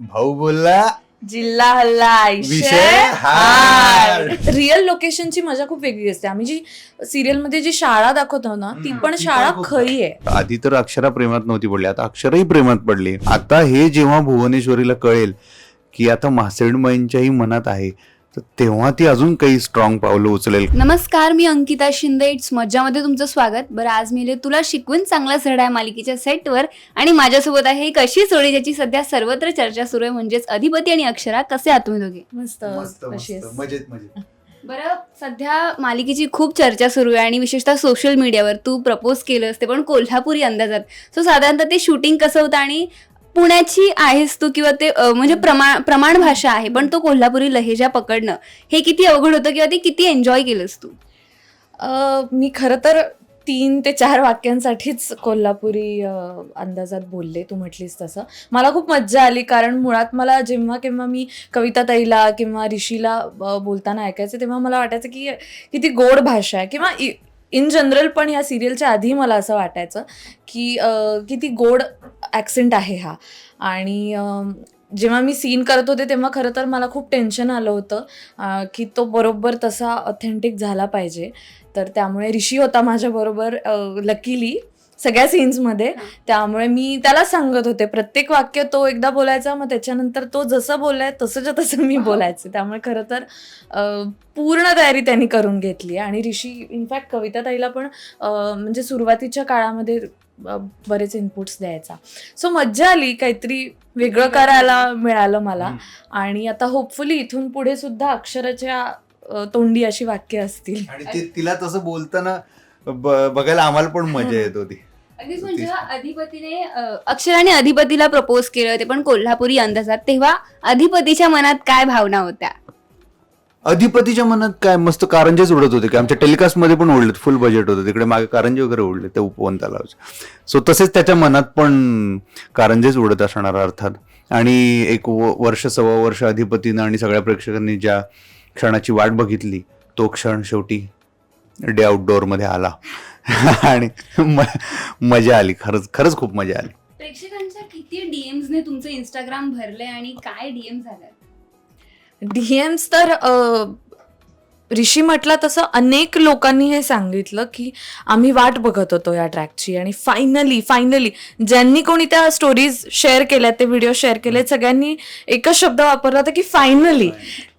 भाऊ बोलला जिल्हा हल्ला विषय हार. रिअल लोकेशनची मजा खूप वेगळी असते. आम्ही जी सिरियलमध्ये जी शाळा दाखवतो ना ती पण शाळा खरी आहे. आधी तर अक्षरा प्रेमात नव्हती पडली आता अक्षरही प्रेमात पडली. आता हे जेव्हा भुवनेश्वरीला कळेल की आता मासेडमाईंच्याही मनात आहे तर तेव्हा ती अजून काही स्ट्रॉंग पावलं उचलेल. नमस्कार मी अंकिता शिंदे. इट्स मज्जामध्ये तुमचं स्वागत. बरं आज मी तुला शिकवून चांगला धडा या मालिकेच्या सेटवर आणि माझ्यासोबत आहे एक अशी जोडी ज्याची सध्या सर्वत्र चर्चा सुरू आहे म्हणजेच अधिपती आणि अक्षरा. कसे आहात तुम्ही दोघे? मस्त? मजेत मजेत. बरं सध्या मालिकेची खूप चर्चा सुरू आहे आणि विशेषतः सोशल मीडियावर तू प्रपोज केलंस ते पण कोल्हापुरी अंदाजात. सो साधारणतः ते शूटिंग कसं होतं आणि पुण्याची आहेस तू किंवा ते म्हणजे प्रमाण प्रमाण भाषा आहे पण तो कोल्हापुरी लहेजा पकडणं हे किती अवघड होतं किंवा ते किती एन्जॉय केलंस तू? मी खरं तर तीन ते चार वाक्यांसाठीच कोल्हापुरी अंदाजात बोलले तू म्हटलीस तसं. मला खूप मज्जा आली कारण मुळात मला जेव्हा केव्हा मी कविता ताईला किंवा ऋषीला बोलताना ऐकायचं तेव्हा मला वाटायचं की किती गोड भाषा आहे किंवा इन जनरल पण या सिरियलच्या आधी मला असं वाटायचं की किती गोड ॲक्सेंट आहे हा. आणि जेव्हा मी सीन करत होते तेव्हा खरं तर मला खूप टेन्शन आलं होतं की तो बरोबर तसा ऑथेंटिक झाला पाहिजे. तर त्यामुळे ऋषी होता माझ्याबरोबर लकीली सगळ्या सीन्समध्ये त्यामुळे मी त्याला सांगत होते प्रत्येक वाक्य तो एकदा बोलायचा मग त्याच्यानंतर तो जसं बोलाय तसंच्या तसं मी बोलायचे. त्यामुळे खरं तर पूर्ण तयारी त्यांनी करून घेतली. आणि ऋषी इनफॅक्ट कविता ताईला पण म्हणजे सुरुवातीच्या काळामध्ये बरेच इनपुट्स द्यायचा. सो मज्जा आली. काहीतरी वेगळं करायला मिळालं मला. आणि आता होपफुली इथून पुढे सुद्धा अक्षराच्या तोंडी अशी वाक्य असतील. आणि ते तिला तसं बोलताना बघायला आम्हाला पण मजा येत होती. अगदीच म्हणजे अधिपतीने अं, अक्षराने अधिपतीला प्रपोज केलं ते पण कोल्हापुरी अंदाजात तेव्हा अधिपतीच्या मनात काय भावना होत्या? अधिपतीच्या मनात काय? मस्त कारंजेच उडत होते की आमच्या टेलिकास्टमध्ये पण उडलेत फुल बजेट होतं. तिकडे मागे कारंजे वगैरे उडले ते उपवन तलावचे. सो तसेच त्याच्या मनात पण कारंजेच उडत असणार अर्थात. आणि एक व- वर्ष सव्वा वर्ष अधिपतीनं आणि सगळ्या प्रेक्षकांनी ज्या क्षणाची वाट बघितली तो क्षण शेवटी डे आउटडोअरमध्ये आला. आणि म- मजा आली. खरंच खरंच खूप मजा आली. प्रेक्षकांच्या किती डीएम्स ने तुमचं इंस्टाग्राम भरलंय आणि काय डीएम झालं डीएम्स तर अ, ऋषी म्हटलं तसं अनेक लोकांनी हे सांगितलं की आम्ही वाट बघत होतो या ट्रॅकची आणि फायनली फायनली ज्यांनी कोणी त्या स्टोरीज शेअर केल्या ते व्हिडिओ शेअर केले सगळ्यांनी एकच शब्द वापरला होता की फायनली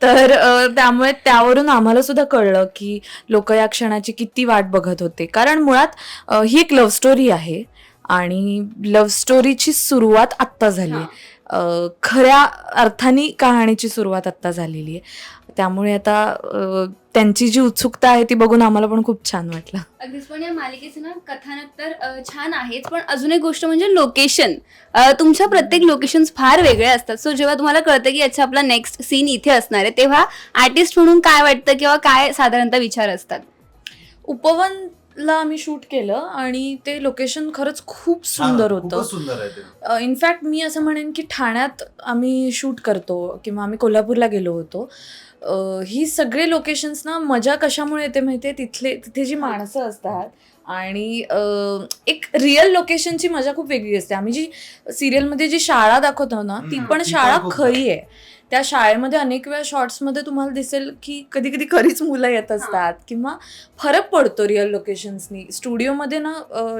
तर त्यामुळे त्यावरून आम्हाला सुद्धा कळलं की लोक या क्षणाची किती वाट बघत होते. कारण मुळात ही एक लव्ह स्टोरी आहे आणि लव्ह स्टोरीची सुरुवात आत्ता झाली खऱ्या अर्थाने कहाणीची सुरुवात आत्ता झालेली आहे. त्यामुळे आता त्यांची जी उत्सुकता आहे ती बघून आम्हाला पण खूप छान वाटलं. अगदीच पण या मालिकेचं ना कथानक तर छान आहेच पण अजून एक गोष्ट म्हणजे लोकेशन तुमच्या प्रत्येक लोकेशन फार वेगळे असतात. सो जेव्हा तुम्हाला कळतं की अच्छा आपला नेक्स्ट सीन इथे असणार आहे तेव्हा आर्टिस्ट म्हणून काय वाटतं किंवा काय साधारणतः विचार असतात? उपवनला आम्ही शूट केलं आणि ते लोकेशन खरंच खूप सुंदर होतं. सुंदर आहे ते. इनफॅक्ट मी असं म्हणेन की ठाण्यात आम्ही शूट करतो किंवा आम्ही कोल्हापूरला गेलो होतो. अ, ही सगळे लोकेशन्स ना मजा कशामुळे येते माहिती आहे तिथले तिथे जी माणसं असतात आणि अ, एक रिअल लोकेशनची मजा खूप वेगळी असते. आम्ही जी सिरियलमध्ये जी शाळा दाखवतो ना ती हम्म, पण ती पण शाळा खूप खरी आहे. त्या शाळेमध्ये अनेक वेळा शॉर्ट्समध्ये तुम्हाला दिसेल की कधी कधी खरीच मुलं येत असतात किंवा फरक पडतो रिअल लोकेशन्सनी. स्टुडिओमध्ये ना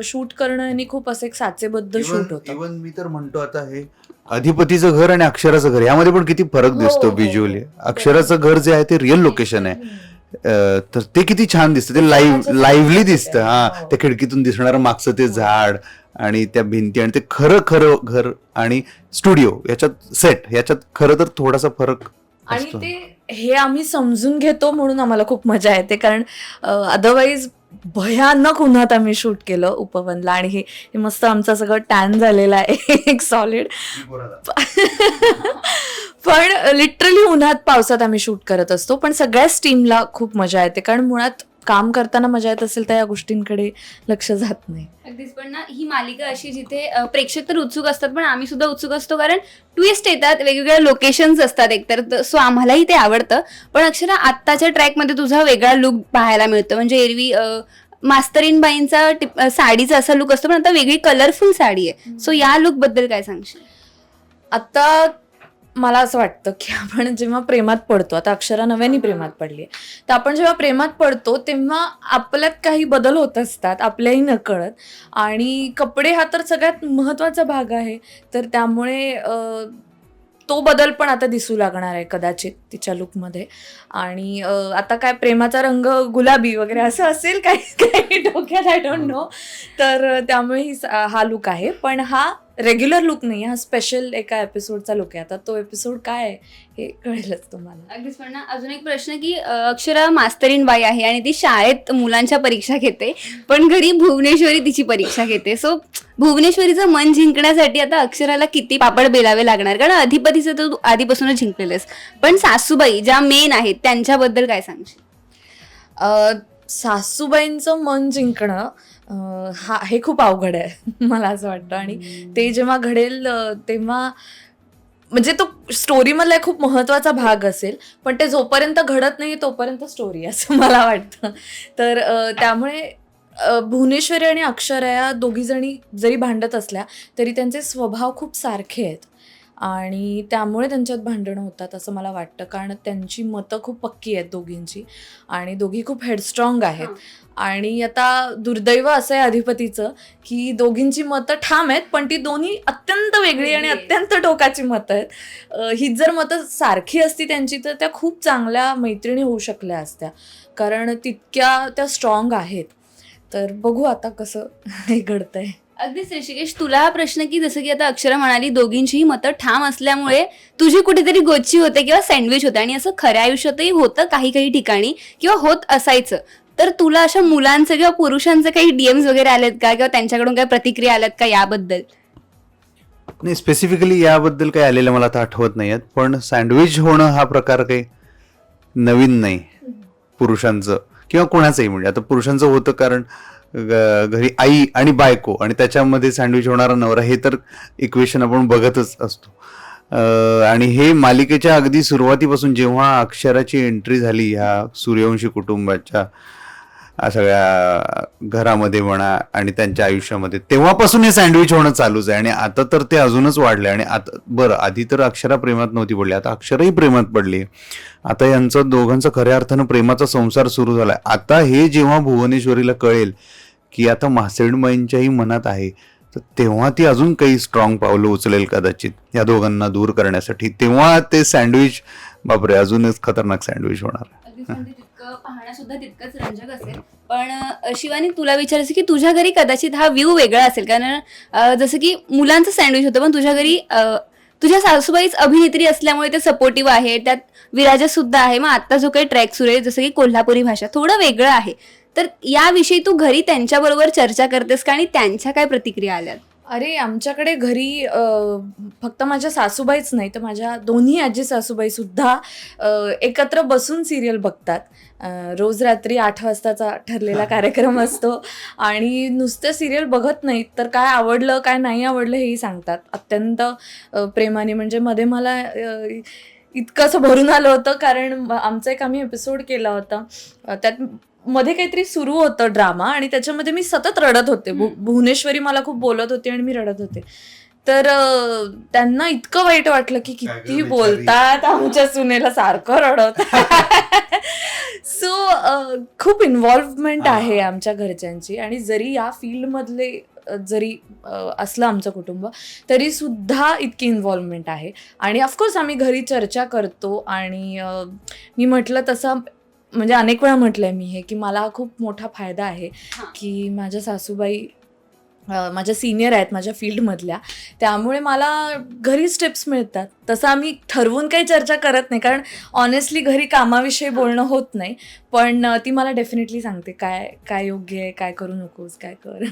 शूट करणं यांनी खूप असं एक साचेबद्ध शूट होतं. इवन मी तर म्हणतो आता हे अधिपतीचं घर आणि अक्षराचं घर यामध्ये पण किती फरक हो, दिसतो हो, व्हिज्युअली हो. अक्षराचं घर जे आहे ते रिअल लोकेशन आहे. तर ते किती छान दिसतं. ते लाईव्ह लाईव्हली दिसतं. हा. हो. त्या खिडकीतून दिसणारं मागचं ते झाड आणि त्या भिंती आणि ते खरं खरं घर आणि स्टुडिओ याच्यात सेट याच्यात खरं तर थोडासा फरक आणि असतो. ते हे आम्ही समजून घेतो म्हणून आम्हाला खूप मजा येते. कारण अदरवाईज भयानक उन्हात आम्ही शूट केलं उपवनला आणि हे हे मस्त आमचं सगळं टॅन झालेलं आहे. एक सॉलिड पण लिटरली उन्हात पावसात आम्ही शूट करत असतो. पण सगळ्याच टीमला खूप मजा येते. कारण मुळात काम करताना मजा येत असेल तर या गोष्टींकडे लक्ष जात नाही. अगदीच. पण ना ही मालिका अशी जिथे अ, प्रेक्षक तर उत्सुक असतात पण आम्ही सुद्धा उत्सुक असतो. कारण ट्विस्ट येतात वेगवेगळ्या लोकेशन्स असतात एकतर. सो आम्हालाही ते आवडतं. पण अक्षरा आत्ताच्या ट्रॅकमध्ये तुझा वेगळा लुक पाहायला मिळतो. म्हणजे एरवी अ, मास्तरीन बाईंचा टिप- अ, साडीचा असा लुक असतो पण आता वेगळी कलरफुल साडी आहे. सो या लुकबद्दल काय सांगशील? आता मला असं वाटतं की आपण जेव्हा प्रेमात पडतो आता अक्षरा नव्याने प्रेमात पडली तर आपण जेव्हा प्रेमात पडतो तेव्हा आपल्यात काही बदल होत असतात आपल्याही नकळत. आणि कपडे हा तर सगळ्यात महत्त्वाचा भाग आहे. तर त्यामुळे तो बदल पण आता दिसू लागणार आहे कदाचित तिच्या लुकमध्ये. आणि आता काय प्रेमाचा रंग गुलाबी वगैरे असं असेल काही काही डोक्यात आय डोंट नो तर त्यामुळे ही हा लुक आहे. पण हा रेग्युलर लुक नाही हा स्पेशल एका एपिसोडचा लुक आहे. आता तो एपिसोड काय आहे हे कळेलच तुम्हाला. अगदीच पण ना अजून एक प्रश्न की अ, अक्षरा मास्तरीन बाई आहे आणि ती शाळेत मुलांच्या परीक्षा घेते पण घरी भुवनेश्वरी तिची परीक्षा घेते. सो भुवनेश्वरीचं मन जिंकण्यासाठी आता अक्षराला किती पापड बेलावे लागणार? कारण अधिपतीचं तर तू आधीपासूनच जिंकलेलंस. पण सासूबाई ज्या मेन आहेत त्यांच्याबद्दल काय सांगशील? अ, सासूबाईंचं मन जिंकणं हा हे खूप अवघड आहे मला असं वाटतं. आणि ते जेव्हा घडेल तेव्हा म्हणजे तो स्टोरीमधला एक खूप महत्त्वाचा भाग असेल पण ते जोपर्यंत घडत नाही तोपर्यंत स्टोरी असं मला वाटतं. तर त्यामुळे भुवनेश्वरी आणि अक्षरा या दोघीजणी जरी भांडत असल्या तरी त्यांचे स्वभाव खूप सारखे आहेत. आणि त्यामुळे त्यांच्यात भांडणं होतात असं मला वाटतं. कारण त्यांची मतं खूप पक्की आहेत दोघींची आणि दोघी खूप हेडस्ट्रॉंग आहेत. आणि आता दुर्दैव असं आहे अधिपतीचं की दोघींची मतं ठाम आहेत पण ती दोन्ही अत्यंत वेगळी आणि. अत्यंत टोकाची मतं आहेत. ही जर मतं सारखी असती त्यांची तर त्या खूप चांगल्या मैत्रिणी होऊ शकल्या असत्या. कारण तितक्या त्या स्ट्रॉंग आहेत. तर बघू आता कसं हे घडतंय. अगदीच ऋषिकेश तुला हा प्रश्न की जसं की आता अक्षरा म्हणाली दोघींचीही मतं ठाम असल्यामुळे तुझी कुठेतरी गोची होते किंवा सँडविच होते आणि असं खऱ्या आयुष्यातही होतं काही काही ठिकाणी किंवा होत असायचं. तर तुला अशा मुलांचं किंवा पुरुषांचं काही डीएम्स वगैरे आलेत का किंवा त्यांच्याकडून काही प्रतिक्रिया आल्यात का याबद्दल? नाही स्पेसिफिकली याबद्दल काही आलेलं मला आता आठवत नाही आहेत पण सँडविच होणं हा प्रकार काही नवीन नाही पुरुषांचं किंवा कोणाचंही म्हणजे. आता पुरुषांचं होतं कारण घरी आई आणि बायको आणि त्याच्यामध्ये सँडविच होणारा नवरा हे तर इक्वेशन आपण बघतच असतो. आणि हे मालिकेच्या अगदी सुरुवातीपासून जेव्हा अक्षराची एंट्री झाली ह्या सूर्यवंशी कुटुंबाच्या सगळ्या घरामध्ये म्हणा आणि त्यांच्या आयुष्यामध्ये तेव्हापासून हे सँडविच होणं चालूच आहे. आणि आता तर ते अजूनच वाढले आणि आता बरं आधी तर अक्षरा प्रेमात नव्हती पडली आता अक्षरही प्रेमात पडली. आता यांचं दोघांचं खऱ्या अर्थानं प्रेमाचा संसार सुरू झालाय. आता हे जेव्हा भुवनेश्वरीला कळेल की आता मासेडमाईंच्याही मनात आहे तर तेव्हा ती अजून काही स्ट्रॉंग पावलं उचलेल कदाचित या दोघांना दूर करण्यासाठी. तेव्हा ते सँडविच बापरे अजूनच खतरनाक सँडविच होणार. अगदीच पाहणं सुद्धा तितकंच रंजक असेल. पण अ, शिवानी तुला विचारायचं की तुझ्या घरी कदाचित हा व्ह्यू वेगळा असेल. कारण अ, जसं की मुलांचं सँडविच होतं पण तुझ्या घरी अ, तुझ्या सासूबाईच अभिनेत्री असल्यामुळे ते सपोर्टिव्ह आहे. त्यात विराजा सुद्धा आहे. मग आता जो काही ट्रॅक सुरू आहे जसं की कोल्हापुरी भाषा थोडं वेगळं आहे. तर याविषयी तू घरी त्यांच्याबरोबर चर्चा करतेस का? आणि त्यांच्या काय प्रतिक्रिया आल्यात? अरे आमच्याकडे घरी फक्त माझ्या सासूबाईच नाही तर माझ्या दोन्ही आजी सासूबाई सुद्धा एकत्र बसून सिरियल बघतात. रोज रात्री आठ वाजताचा ठरलेला कार्यक्रम असतो आणि नुसतं सिरियल बघत नाहीत तर काय आवडलं काय नाही आवडलं हेही सांगतात. अत्यंत प्रेमाने म्हणजे मध्ये मला इतकं असं भरून आलं होतं कारण आमचा एक आम्ही एपिसोड केला होता. त्यात मध्ये काहीतरी सुरू होतं ड्रामा आणि त्याच्यामध्ये मी सतत रडत होते. भु- भुवनेश्वरी मला खूप बोलत होती आणि मी रडत होते. तर अ, त्यांना इतकं वाईट वाटलं की काय किती बोलतात आमच्या सुनेला सारखं रडत. सो खूप इन्व्हॉल्वमेंट हा. आहे आमच्या घरच्यांची आणि जरी या फील्डमधले जरी अ, असलं आमचं कुटुंब तरी सुद्धा इतकी इन्व्हॉल्वमेंट आहे. आणि ऑफकोर्स आम्ही घरी चर्चा करतो आणि अ, मी म्हटलं तसं म्हणजे अनेक वेळा म्हटलंय मी हे की मला हा खूप मोठा फायदा आहे. की माझ्या सासूबाई माझ्या सिनियर आहेत माझ्या फील्डमधल्या त्यामुळे मला घरीच टिप्स मिळतात. तसं आम्ही ठरवून काही चर्चा करत नाही कारण ऑनेस्टली घरी कामाविषयी बोलणं होत नाही. पण ती मला डेफिनेटली सांगते काय काय योग्य आहे? काय करू नकोस? काय कर?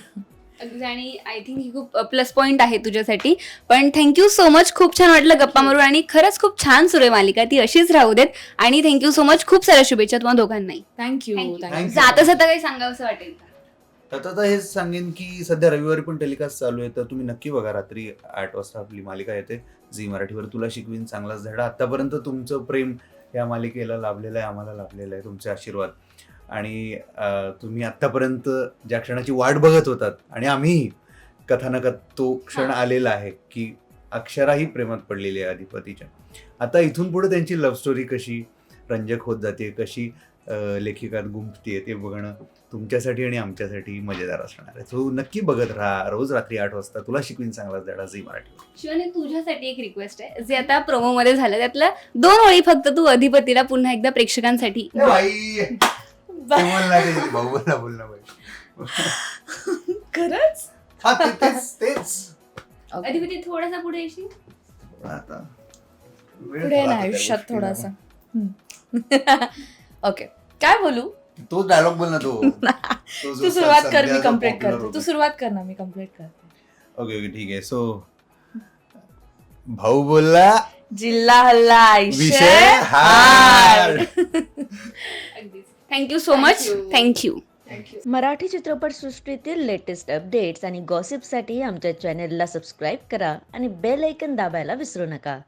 अगदी आणि आय थिंक ही खूप प्लस पॉईंट आहे तुझ्यासाठी. पण थँक्यू सो मच खूप छान वाटलं गप्पा मारून आणि खरंच खूप छान सुरू आहे मालिका. ती अशीच राहू देत. आणि थँक्यू सो मच खूप साऱ्या शुभेच्छा तुम्हाला दोघांनाही. Thank you Thank you. थँक्यू जाता जाता काही सांगावं वाटेल का? आता तर हेच सांगेन की सध्या रविवारी पण टेलिकास्ट चालू आहे तर तुम्ही नक्की बघा रात्री आठ वाजता आपली मालिका येते. झी मराठीवर तुला शिकवीन चांगलाच धडा. आतापर्यंत तुमचं प्रेम या मालिकेला लाभलेलं आहे आम्हाला लाभलेलं आहे तुमचे आशीर्वाद. आणि तुम्ही आतापर्यंत ज्या क्षणाची वाट बघत होतात आणि आम्हीही कथानकथ तो क्षण. आलेला आहे की अक्षराही प्रेमात पडलेली आहे अधिपतीच्या आता इथून पुढे त्यांची लव्ह स्टोरी कशी रंजक होत जाते कशी लेखिकात गुंफतीये ते बघणं तुमच्यासाठी आणि आमच्यासाठी मजेदार असणार आहे. तो नक्की बघत राहा. रोज रात्री आठ वाजता तुला शिकवीन चांगला धडा झी मराठी. शिवानी तुझ्यासाठी एक रिक्वेस्ट आहे. जे आता प्रोमो मध्ये झालं त्यातल्या दोन ओळी फक्त तू अधिपतीला पुन्हा एकदा प्रेक्षकांसाठी ए बाई ते बोल ना ते भाऊ बोल ना बोल ना बाई. खरंच? हा ते- तेच तेच. अधिपती थोडासा पुढे येशील? आता वेळ पुढे ना त्या आयुष्यात गोष्टीला. थोडासा. ओके काय बोलू? तो डायलॉग बोल ना तो. तो जो तू सुरुवात कर मी संध्याचा कंप्लीट popular करते. होता. तू सुरुवात कर ना मी कंप्लीट करते. ओके ओके ठीक आहे. सो भाऊ बोलला जिल्हा हल्ला विषय हार thank you so much thank you Marathi चित्रपटसृष्टीतील लेटेस्ट अपडेट्स आणि गॉसिपसाठी आमच्या चॅनेलला सबस्क्राईब करा आणि बेल ऐकन दाबायला विसरू नका.